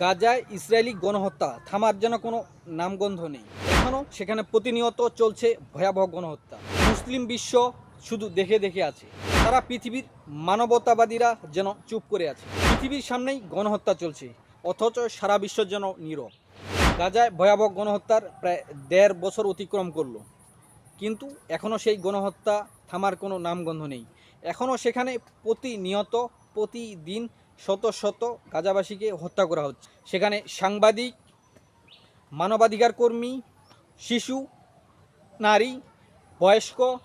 গাজায় ইসরায়েলি গণহত্যা, থামার যেন কোনো নামগন্ধ নেই। এখনও সেখানে প্রতিনিয়ত চলছে ভয়াবহ গণহত্যা। মুসলিম বিশ্ব শুধু দেখে দেখে আছে। তারা পৃথিবীর মানবতাবাদীরা যেন চুপ করে আছে। পৃথিবীর সামনেই গণহত্যা চলছে, অথচ সারা বিশ্ব যেন নীরব। গাজায় ভয়াবহ গণহত্যার প্রায় দেড় বছর অতিক্রম করল। কিন্তু এখনও সেই গণহত্যা, থামার কোনো নামগন্ধ নেই। এখনও সেখানে প্রতিনিয়ত, প্রতিদিন শত শত গাজাবাসীকে হত্যা করা হচ্ছে। সেখানে সাংবাদিক, মানবাধিকার কর্মী, শিশু, নারী, বয়স্ক,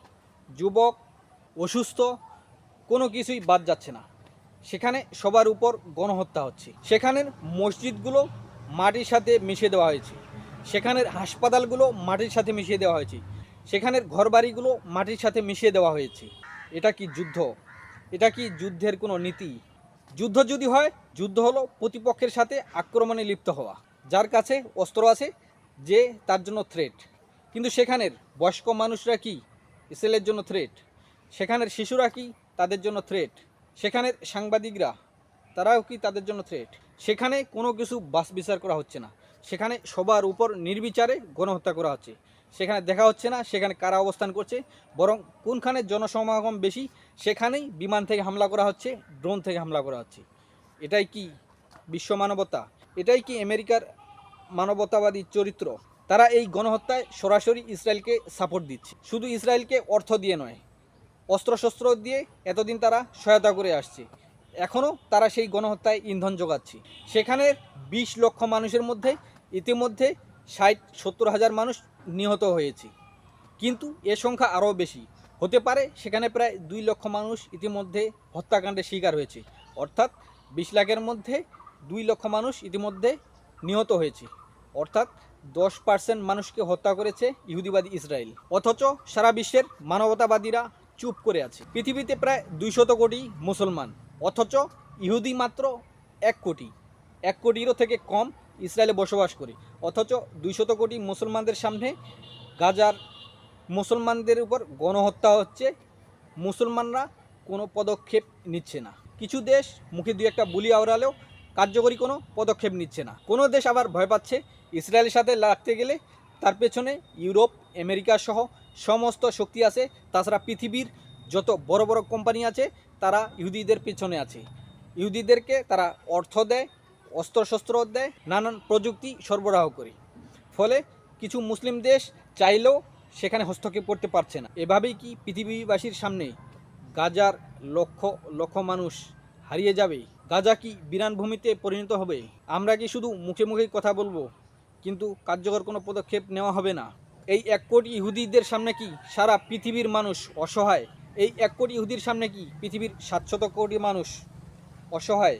যুবক, অসুস্থ, কোনো কিছুই বাদ যাচ্ছে না। সেখানে সবার উপর গণহত্যা হচ্ছে। সেখানের মসজিদগুলো মাটির সাথে মিশিয়ে দেওয়া হয়েছে। সেখানের হাসপাতালগুলো মাটির সাথে মিশিয়ে দেওয়া হয়েছে। সেখানের ঘরবাড়িগুলো মাটির সাথে মিশিয়ে দেওয়া হয়েছে। এটা কি যুদ্ধ? এটা কি যুদ্ধের কোনো নীতি? যুদ্ধ যদি হয়, যুদ্ধ হলো প্রতিপক্ষের সাথে আক্রমণে লিপ্ত হওয়া। যার কাছে অস্ত্র আছে, যে তার জন্য থ্রেট কিন্তু সেখানের বয়স্ক মানুষরা কি? ইসরায়েলের জন্য থ্রেট সেখানের শিশুরা কি? তাদের জন্য থ্রেট সেখানের সাংবাদিকরা, তারাও কি তাদের জন্য থ্রেট সেখানে কোনো কিছু বাস বিচার করা হচ্ছে না। সেখানে সবার উপর নির্বিচারে গণহত্যা করা হচ্ছে। সেখানে দেখা হচ্ছে না, সেখানে কারা অবস্থান করছে, বরং কোনখানে জনসমাগম বেশি, সেখানেই বিমান থেকে হামলা করা হচ্ছে, ড্রোন থেকে হামলা করা হচ্ছে। এটাই কি বিশ্ব মানবতা? এটাই কি আমেরিকার মানবতাবাদী চরিত্র? তারা এই গণহত্যায় সরাসরি ইসরায়েলকে সাপোর্ট দিচ্ছে। শুধু ইসরায়েলকে অর্থ দিয়ে নয়, অস্ত্রশস্ত্র দিয়ে এতদিন তারা সহায়তা করে আসছে। এখনও তারা সেই গণহত্যায় ইন্ধন যোগাচ্ছে। সেখানে বিশ লক্ষ মানুষের মধ্যে ইতিমধ্যে ষাট, সত্তর হাজার মানুষ নিহত হয়েছে। কিন্তু এ সংখ্যা আরও বেশি। হতে পারে সেখানে প্রায় দুই লক্ষ মানুষ ইতিমধ্যে হত্যাকাণ্ডের শিকার হয়েছে। অর্থাৎ বিশ লাখের মধ্যে দুই লক্ষ মানুষ ইতিমধ্যে নিহত হয়েছে। অর্থাৎ দশ পার্সেন্ট মানুষকে হত্যা করেছে ইহুদিবাদী ইসরায়েল। অথচ সারা বিশ্বের মানবতাবাদীরা চুপ করে আছে। পৃথিবীতে প্রায় দুইশত কোটি মুসলমান। অথচ ইহুদি মাত্র এক কোটি। এক কোটিরও থেকে কম ইসরায়েলে বসবাস করে। অথচ দুইশত কোটি মুসলমানদের সামনে গাজার মুসলমানদের উপর গণহত্যা হচ্ছে। মুসলমানরা কোনো পদক্ষেপ নিচ্ছে না। কিছু দেশ মুখে দুই একটা বুলি আওড়ালেও কার্যকরী কোনো পদক্ষেপ নিচ্ছে না। কোনো দেশ আবার ভয় পাচ্ছে ইসরায়েলের সাথে লাগতে গেলে তার পেছনে ইউরোপ, আমেরিকা সহ সমস্ত শক্তি আছে। তাছাড়া পৃথিবীর যত বড় বড় কোম্পানি আছে, তারা ইহুদিদের পেছনে আছে। ইহুদিদেরকে তারা অর্থ দেয় অস্ত্রশস্ত্র দেয়, নানান প্রযুক্তি সরবরাহ করে। ফলে কিছু মুসলিম দেশ চাইলেও সেখানে হস্তক্ষেপ করতে পারছে না। এভাবেই কি পৃথিবীবাসীর সামনে গাজার লক্ষ লক্ষ মানুষ হারিয়ে যাবে? গাজা কি বিরান ভূমিতে পরিণত হবে? আমরা কি শুধু মুখে মুখেই কথা বলব, কিন্তু কার্যকর কোনো পদক্ষেপ নেওয়া হবে না? এই এক কোটি ইহুদিদের সামনে কি সারা পৃথিবীর মানুষ অসহায়? এই এক কোটি ইহুদির সামনে কি পৃথিবীর সাতশত কোটি মানুষ অসহায়?